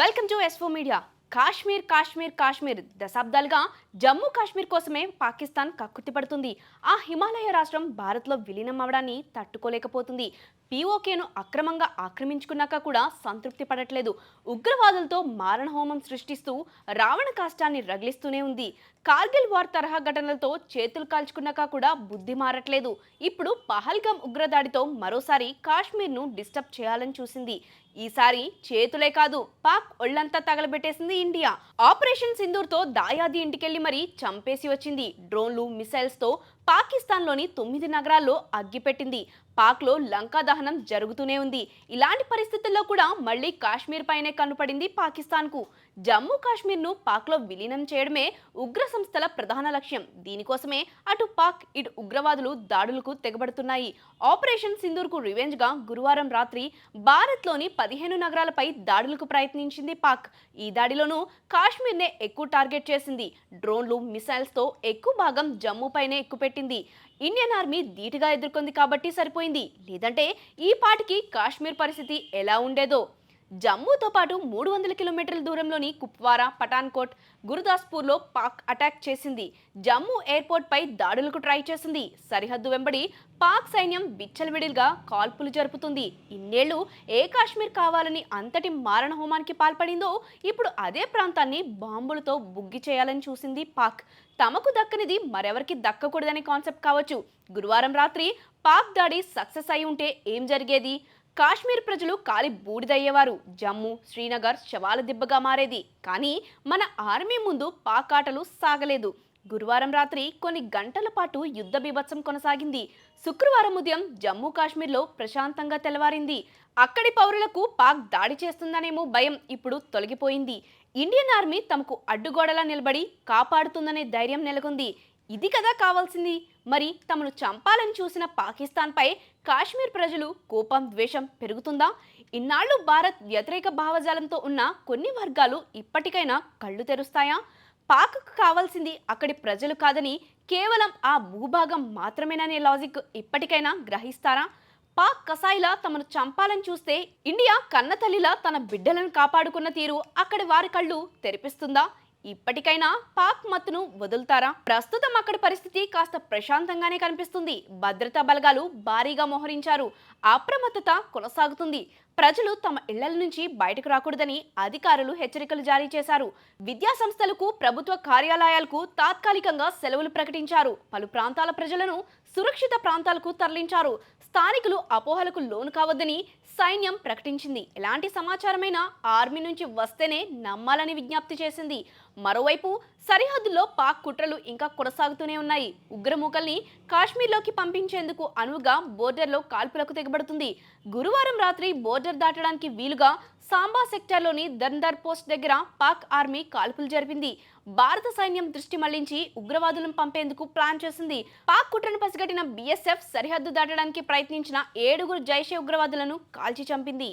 Welcome to ఎస్ఫో media Kashmir Kashmir Kashmir దశాబ్దాలుగా జమ్మూ కాశ్మీర్ కోసమే పాకిస్తాన్ కక్కుర్తి పడుతుంది. ఆ హిమాలయ రాష్ట్రం భారత్లో విలీనం అవడాన్ని తట్టుకోలేకపోతుంది. పీఓకేను అక్రమంగా ఆక్రమించుకున్నాక కూడా సంతృప్తి పడట్లేదు. ఉగ్రవాదులతో మారణహోమం సృష్టిస్తూ రావణ కాష్టాన్ని రగిలిస్తూనే ఉంది. కార్గిల్ వార్ తరహా ఘటనలతో చేతులు కాల్చుకున్నాక కూడా బుద్ధి మారట్లేదు. ఇప్పుడు పహల్గామ్ ఉగ్రదాడితో మరోసారి కాశ్మీర్ను డిస్టర్బ్ చేయాలని చూసింది. ఈసారి చేతులే కాదు పాక్ ఒళ్ళంతా తగలబెట్టేసింది ఇండియా. ఆపరేషన్ సింధూర్తో దాయాది ఇంటికెళ్ళి మరీ చంపేసి వచ్చింది. డ్రోన్లు మిసైల్స్తో పాకిస్తాన్లోని తొమ్మిది నగరాల్లో అగ్గిపెట్టింది. పాక్లో లంకా దహనం జరుగుతూనే ఉంది. ఇలాంటి పరిస్థితుల్లో కూడా మళ్ళీ కాశ్మీర్ పైనే కనుపడింది పాకిస్తాన్కు. జమ్మూ కాశ్మీర్ను పాక్లో విలీనం చేయడమే ఉగ్ర సంస్థల ప్రధాన లక్ష్యం. దీనికోసమే అటు పాక్ ఇటు ఉగ్రవాదులు దాడులకు తెగబడుతున్నాయి. ఆపరేషన్ సింధూర్కు రివెంజ్గా గురువారం రాత్రి భారత్లోని పదిహేను నగరాలపై దాడులకు ప్రయత్నించింది పాక్. ఈ దాడిలోనూ కాశ్మీర్నే ఎక్కువ టార్గెట్ చేసింది. డ్రోన్లు మిసైల్స్తో ఎక్కువ భాగం జమ్మూపైనే ఎక్కుపెట్టింది ఇండియన్ ఆర్మీ ధీటుగా ఎదుర్కొంది కాబట్టి సరిపోయింది. లేదంటే ఈ పాటికి కాశ్మీర్ పరిస్థితి ఎలా ఉండేదో? జమ్మూతో పాటు మూడు వందల కిలోమీటర్ల దూరంలోని కుప్వారా పఠాన్కోట్ గురుదాస్పూర్లో పాక్ అటాక్ చేసింది. జమ్మూ ఎయిర్పోర్ట్పై దాడులకు ట్రై చేసింది. సరిహద్దు వెంబడి పాక్ సైన్యం విచ్చలవిడిగా కాల్పులు జరుపుతుంది. ఇన్నేళ్ళు ఏ కాశ్మీర్ కావాలని అంతటి మారణ హోమానికి పాల్పడిందో ఇప్పుడు అదే ప్రాంతాన్ని బాంబులతో బుగ్గి చేయాలని చూసింది పాక్. తమకు దక్కనిది మరెవరికి దక్కకూడదనే కాన్సెప్ట్ కావచ్చు. గురువారం రాత్రి పాక్ దాడి సక్సెస్ అయి ఉంటే ఏం జరిగేది? కాశ్మీర్ ప్రజలు కాలి బూడిదయ్యేవారు. జమ్మూ శ్రీనగర్ శవాల దిబ్బగా మారేది. కానీ మన ఆర్మీ ముందు పాక్ ఆటలు సాగలేదు. గురువారం రాత్రి కొన్ని గంటల పాటు యుద్ధ బీభత్సం కొనసాగింది. శుక్రవారం ఉదయం జమ్మూ కాశ్మీర్లో ప్రశాంతంగా తెల్లవారింది. అక్కడి పౌరులకు పాక్ దాడి చేస్తుందనేమో భయం ఇప్పుడు తొలగిపోయింది. ఇండియన్ ఆర్మీ తమకు అడ్డుగోడలా నిలబడి కాపాడుతుందనే ధైర్యం నెలకొంది. ఇది కదా కావాల్సింది. మరి తమను చంపాలని చూసిన పాకిస్తాన్పై కాశ్మీర్ ప్రజలు కోపం ద్వేషం పెరుగుతుందా? ఇన్నాళ్ళు భారత్ వ్యతిరేక భావజాలంతో ఉన్న కొన్ని వర్గాలు ఇప్పటికైనా కళ్ళు తెరుస్తాయా? పాక్కు కావాల్సింది అక్కడి ప్రజలు కాదని కేవలం ఆ భూభాగం మాత్రమేననే లాజిక్ ఇప్పటికైనా గ్రహిస్తారా? పాక్ కసాయిలా తమను చంపాలని చూస్తే ఇండియా కన్నతల్లిలా తన బిడ్డలను కాపాడుకున్న తీరు అక్కడి వారి కళ్ళు తెరిపిస్తుందా? ఇప్పటికైనా పాక్ మత్తును వదులుతారా? ప్రస్తుతం అక్కడి పరిస్థితి కాస్త ప్రశాంతంగానే కనిపిస్తుంది. భద్రతా బలగాలు భారీగా మోహరించారు. అప్రమత్తత కొనసాగుతుంది. ప్రజలు తమ ఇళ్ళ నుంచి బయటకు రాకూడదని అధికారులు హెచ్చరికలు జారీ చేశారు. విద్యా సంస్థలకు ప్రభుత్వ కార్యాలయాలకు తాత్కాలికంగా సెలవులు ప్రకటించారు. పలు ప్రాంతాల ప్రజలను సురక్షిత ప్రాంతాలకు తరలించారు. స్థానికులు అపోహలకు లోను కావద్దని సైన్యం ప్రకటించింది. ఎలాంటి సమాచారమైనా ఆర్మీ నుంచి వస్తేనే నమ్మాలని విజ్ఞప్తి చేసింది. మరోవైపు సరిహద్దులో పాక్ కుట్రలు ఇంకా కొనసాగుతూనే ఉన్నాయి. ఉగ్రమూకల్ని కాశ్మీర్లోకి పంపించేందుకు అనువుగా బోర్డర్లో కాల్పులకు తెగబడుతుంది. గురువారం రాత్రి బోర్డర్ దాటడానికి వీలుగా సాంబా సెక్టార్లోని దందర్ పోస్ట్ దగ్గర పాక్ ఆర్మీ కాల్పులు జరిపింది. భారత సైన్యం దృష్టి మళ్ళించి ఉగ్రవాదులను పంపేందుకు ప్లాన్ చేసింది. పాక్ కుట్రను పసిగట్టిన బీఎస్ఎఫ్ సరిహద్దు దాటడానికి ప్రయత్నించిన ఏడుగురు జైషే ఉగ్రవాదులను కాల్చి చంపింది.